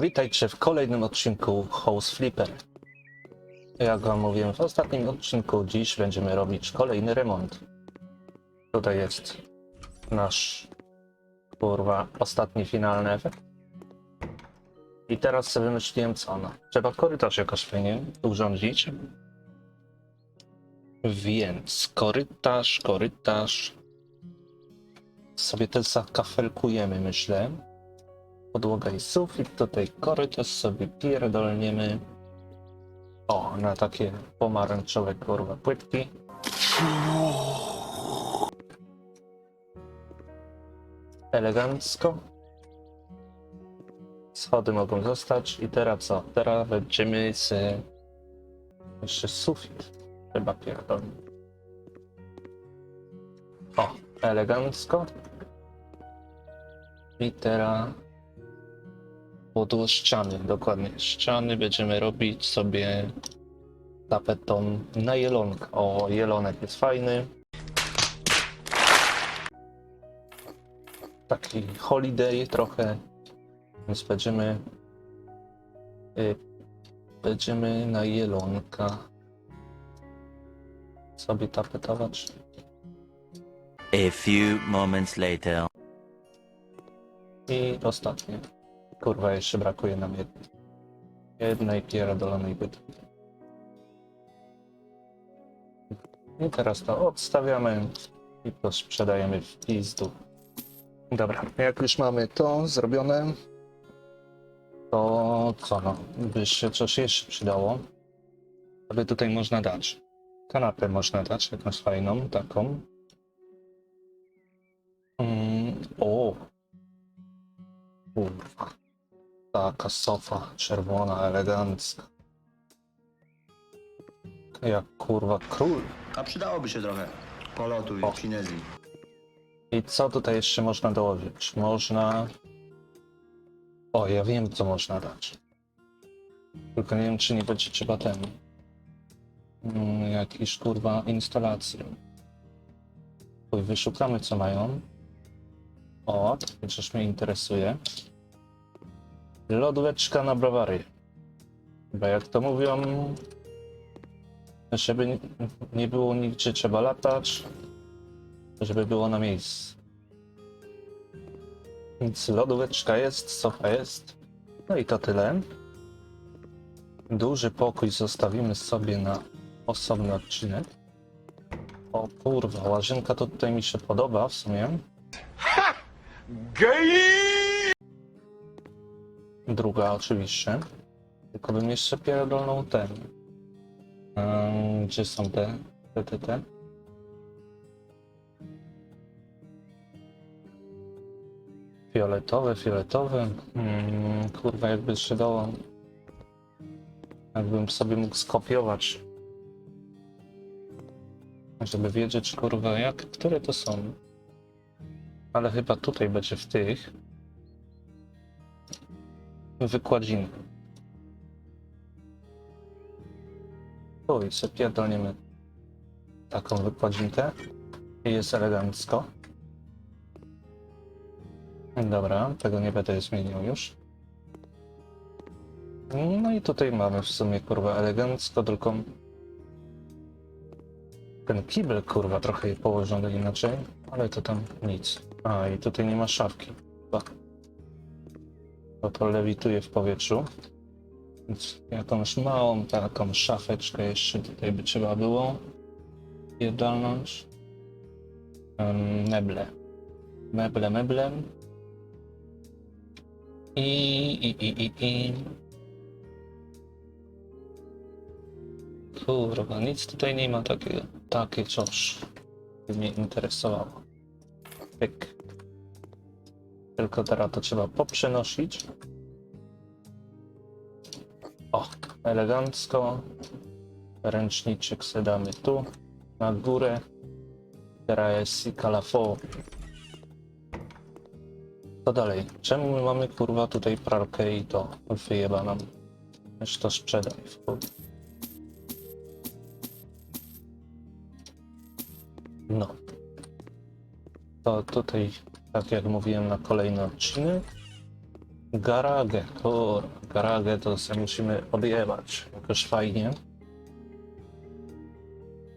Witajcie w kolejnym odcinku House Flipper. Jak wam mówiłem w ostatnim odcinku, dziś będziemy robić kolejny remont. Tutaj jest nasz, kurwa, ostatni finalny efekt. I teraz sobie wymyśliłem co no. Trzeba korytarz jakoś fajnie urządzić. Więc korytarz, korytarz. Sobie też zakafelkujemy, myślę. Podłoga i sufit, tutaj korytarz sobie pierdolniemy. O, na takie pomarańczowe kurwa płytki. Elegancko. Schody mogą zostać i teraz co? Teraz będziemy z... Jeszcze sufit chyba pierdolny. O, elegancko. I teraz Podło ściany, dokładnie. Ściany będziemy robić sobie tapetą na jelonka. O, jelonek jest fajny. Taki holiday trochę. Więc będziemy y, będziemy na jelonka sobie tapetować. A few moments later. I ostatnie. Kurwa, jeszcze brakuje nam jednej. Jednej pierdolonej bytki. I teraz to odstawiamy i to sprzedajemy w pizdu. Dobra, jak już mamy to zrobione, to co no, by się coś jeszcze przydało. Aby tutaj można dać. Kanapę można dać, jakąś fajną, taką. Mm, o, Kurwa. Taka sofa czerwona, elegancka. Jak kurwa król. A przydałoby się trochę polotu i O. finezji. I co tutaj jeszcze można dołożyć? Można... O, ja wiem co można dać. Tylko nie wiem czy nie będzie trzeba ten... Mm, jakiś kurwa instalację. Chuj, Wyszukamy co mają. O, chociaż mnie interesuje. Lodóweczka na browary. Bo jak to mówią, żeby nie- było nigdzie trzeba latać, żeby było na miejscu. Więc lodóweczka jest, sofa jest. No i to tyle. Duży pokój zostawimy sobie na osobny odcinek. O kurwa, łazienka to tutaj mi się podoba w sumie. Druga oczywiście. Tylko bym jeszcze pierdolnął ten. Gdzie są te? Te, te, te? Fioletowe, fioletowe. Mm, kurwa, jakby się dało. Jakbym sobie mógł skopiować. Żeby wiedzieć, kurwa, jak, które to są. Ale chyba tutaj będzie w tych. Wykładziny. Tu i sobie pierdolniemy taką wykładzinkę. I jest elegancko. Dobra, tego nie będę zmieniał już. No i tutaj mamy w sumie kurwa elegancko, tylko ten kibel kurwa trochę położony inaczej, ale to tam nic. A i tutaj nie ma szafki. Chyba. Bo to lewituje w powietrzu. Więc jakąś małą taką szafeczkę jeszcze tutaj by trzeba było pierdolnąć. Meble. Meble, meblem. I, i, i, i, i. Kurwa, nic tutaj nie ma takiego, takie coś, by mnie interesowało. Pyk. Tylko teraz to trzeba poprzenosić. O, elegancko. Ręczniczek sobie damy tu, na górę. Teraz jest kalafo. Co dalej? Czemu my mamy kurwa tutaj pralkę i to wyjebaną? Weź to sprzedaj w chuj. No. To tutaj, tak jak mówiłem, na kolejny odcinek. Garagę, kur, garagę to sobie musimy odjebać jakoś fajnie.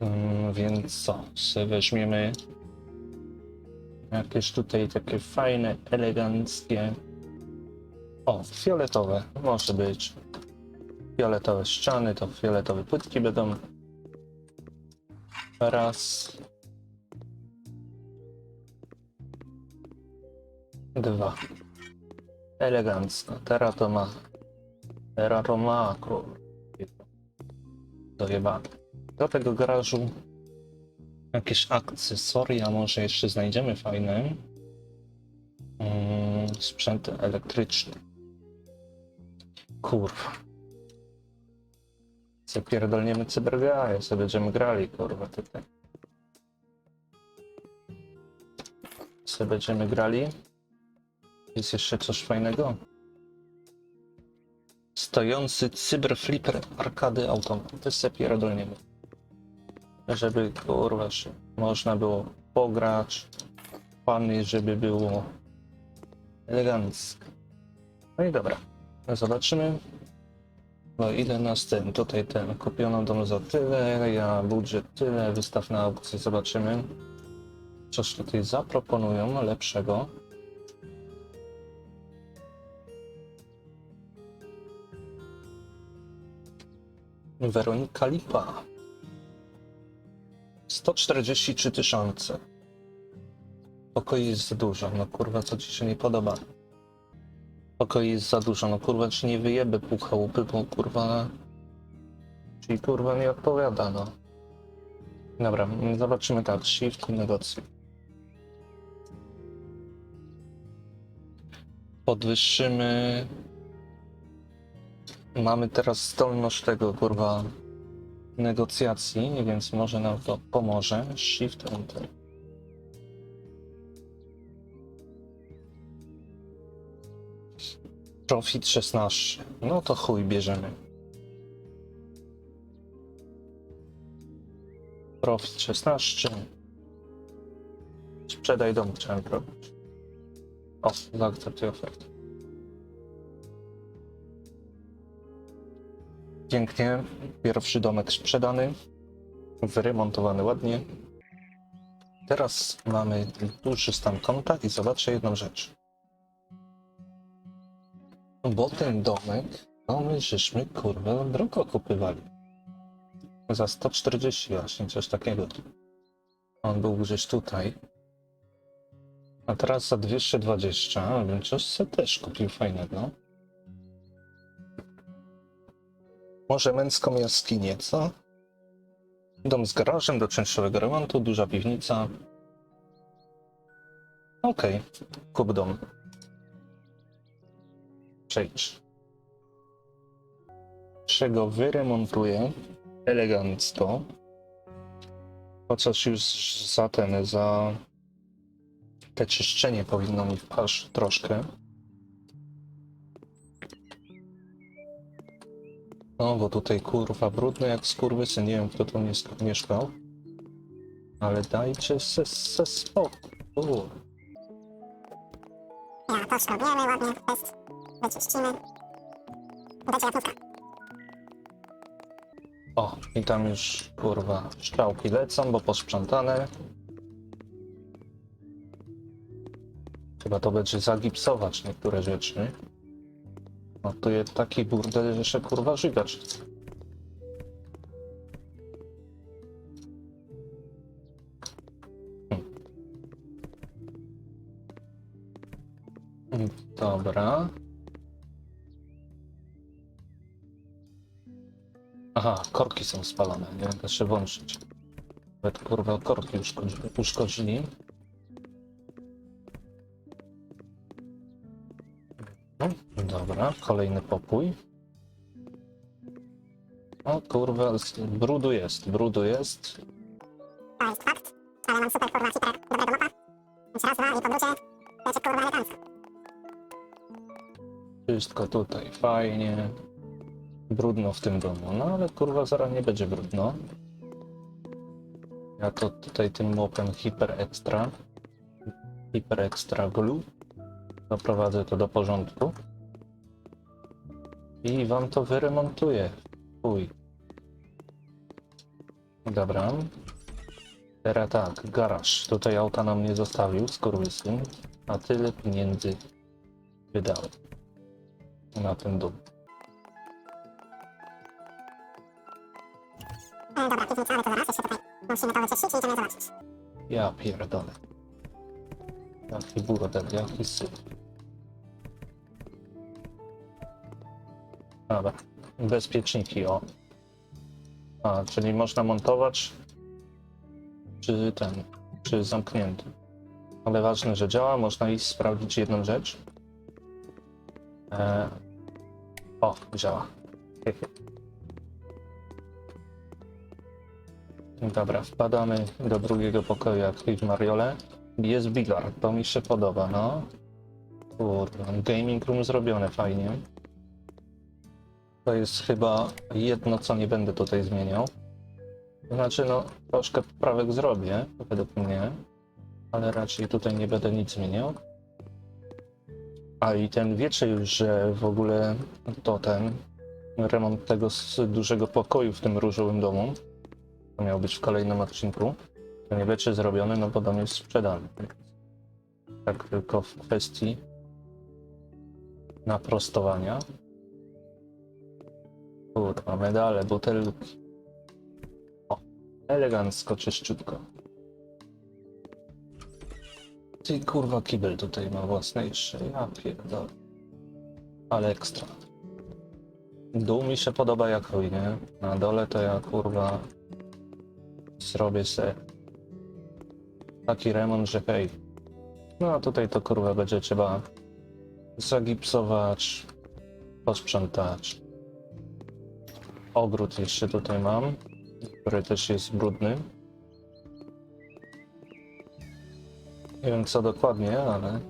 Mm, więc co, sobie weźmiemy jakieś tutaj takie fajne, eleganckie. O, fioletowe, może być. Fioletowe ściany, to fioletowe płytki będą. Raz. Dwa. Elegancko. Teraz to ma. Teraz to ma. Dojebane. Do tego garażu jakieś akcesoria może jeszcze znajdziemy fajne. Mm, sprzęt elektryczny. Kurwa. Zapierdolniemy cybergaje, sobie będziemy grali, kurwa, tutaj. sobie będziemy grali. Jest jeszcze coś fajnego. Stojący cyberflipper arkady automaty sobie pierdolniemy. Żeby kurwa się można było pograć. Fany, żeby było elegancko. No i dobra. Zobaczymy. No ile nas ten, tutaj ten, kupiono dom za tyle, ja budżet tyle, wystaw na aukcję, zobaczymy. Coś tutaj zaproponują lepszego. Weronika Lipa. 143 tysiące. Pokoi jest za dużo, no kurwa, co ci się nie podoba? Pokoi jest za dużo, no kurwa, ci nie wyjebę pół chałupy, bo kurwa... Czyli kurwa nie odpowiada, no. Dobra, zobaczymy tak, shift negocjuj. Podwyższymy... Mamy teraz zdolność tego, kurwa, negocjacji, więc może nam to pomoże. Shift Enter. Profit 16. No to chuj bierzemy. Profit 16. Sprzedaj dom chciałem robić. O, zaakceptuj ofertę. Pięknie. Pierwszy domek sprzedany. Wyremontowany ładnie. Teraz mamy duży stan konta i zobaczę jedną rzecz. Bo ten domek, no my żeśmy kurwa drogo kupywali. Za 140 właśnie, coś takiego. On był gdzieś tutaj. A teraz za 220, więc coś też kupił fajnego. Może męską jaskinię, co? Dom z garażem do częściowego remontu, duża piwnica. Okej, kup dom. Przejdź. Czego wyremontuję elegancko. Chociaż już za ten, za te czyszczenie powinno mi wpaść troszkę. No, bo tutaj kurwa brudne jak skurwysy, nie wiem kto tu mies- mieszkał. Ale dajcie se, se spokój. Ja to szkobiemy ładnie, test. Wyczyścimy. Będzie jatówka. O, i tam już kurwa szczałki lecą, bo posprzątane. Chyba to będzie zagipsować niektóre rzeczy. No tu jest taki burdel, że się kurwa żygać. chce. Hmm. Dobra. Aha, korki są spalone, nie mogę się włączyć. Nawet kurwa korki uszkodzi- uszkodzili. Dobra, kolejny pokój. O kurwa, brudu jest, brudu jest. To jest fakt. Ale mam super kurwa hiper dobrego mapa. Więc raz, dwa i po brucie. Będzie kurwa elegancko. Wszystko tutaj fajnie. Brudno w tym domu, no ale kurwa zaraz nie będzie brudno. Ja to tutaj tym mopem hiper extra. Hiper extra glue. Doprowadzę to do porządku. I wam to wyremontuję. Uj. Dobra. Teraz tak, garaż. Tutaj auta nam nie zostawił, skurwysyn. A tyle pieniędzy wydał na ten dom. E, dobra, piwnica, ale to zaraz, jeszcze tutaj musimy to wyczyścić i idziemy zobaczyć. Ja pierdolę. Jaki burdel, jaki syf. Dobra, bezpieczniki, o. A, czyli można montować czy ten, czy zamknięty. Ale ważne, że działa, można iść sprawdzić jedną rzecz. E... O, działa. Dobra, wpadamy do drugiego pokoju jak w Mariole. Jest bilard, to mi się podoba, no. Kurwa, gaming room zrobione fajnie. To jest chyba jedno, co nie będę tutaj zmieniał. Znaczy, no, troszkę poprawek zrobię, według mnie, ale raczej tutaj nie będę nic zmieniał. A i ten wiecie już, że w ogóle to ten remont tego s- dużego pokoju w tym różowym domu to miał być w kolejnym odcinku. To nie będzie zrobione, no bo dom jest sprzedany. Tak tylko w kwestii naprostowania. Kurwa, medale, butelki. O, elegancko, czyściutko. Ty kurwa kibel tutaj ma własny jeszcze, ja pierdolę. Ale ekstra. Dół mi się podoba jak chuj, nie? Na dole to ja kurwa zrobię se taki remont, że hej. No a tutaj to kurwa będzie trzeba zagipsować, posprzątać. Ogród jeszcze tutaj mam, który też jest brudny. Nie wiem co dokładnie, ale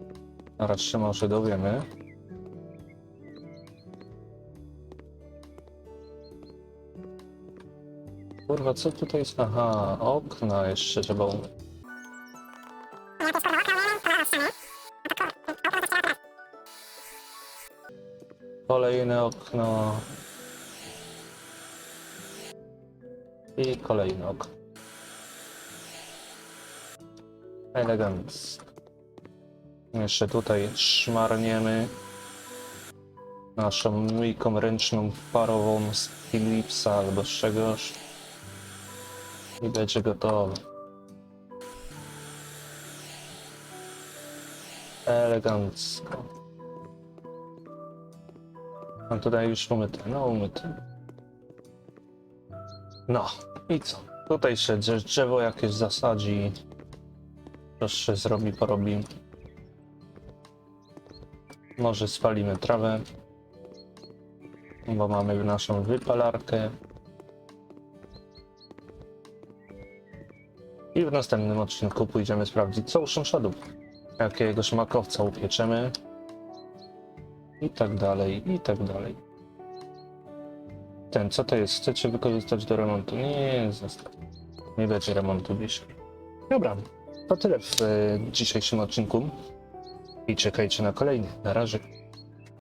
zaraz się może dowiemy. Kurwa, co tutaj jest? Aha, okna jeszcze trzeba umyć. Ja to I kolejne okno. Elegancko. Jeszcze tutaj szmarniemy naszą myjką ręczną parową z Philipsa albo z czegoś. I będzie gotowe. Elegancko. A tutaj już umyte, no umyte. No i co? Tutaj się drze- drzewo jakieś zasadzi. Coś się zrobi, porobi. Może spalimy trawę. Bo mamy naszą wypalarkę. I w następnym odcinku pójdziemy sprawdzić, co u sąsiadów. Jakiegoś makowca upieczemy. I tak dalej, i tak dalej. Ten, co to jest? Chcecie wykorzystać do remontu? Nie, zostaw. Nie będzie remontu dzisiaj. Dobra, to tyle w e, dzisiejszym odcinku. I czekajcie na kolejny. Na razie.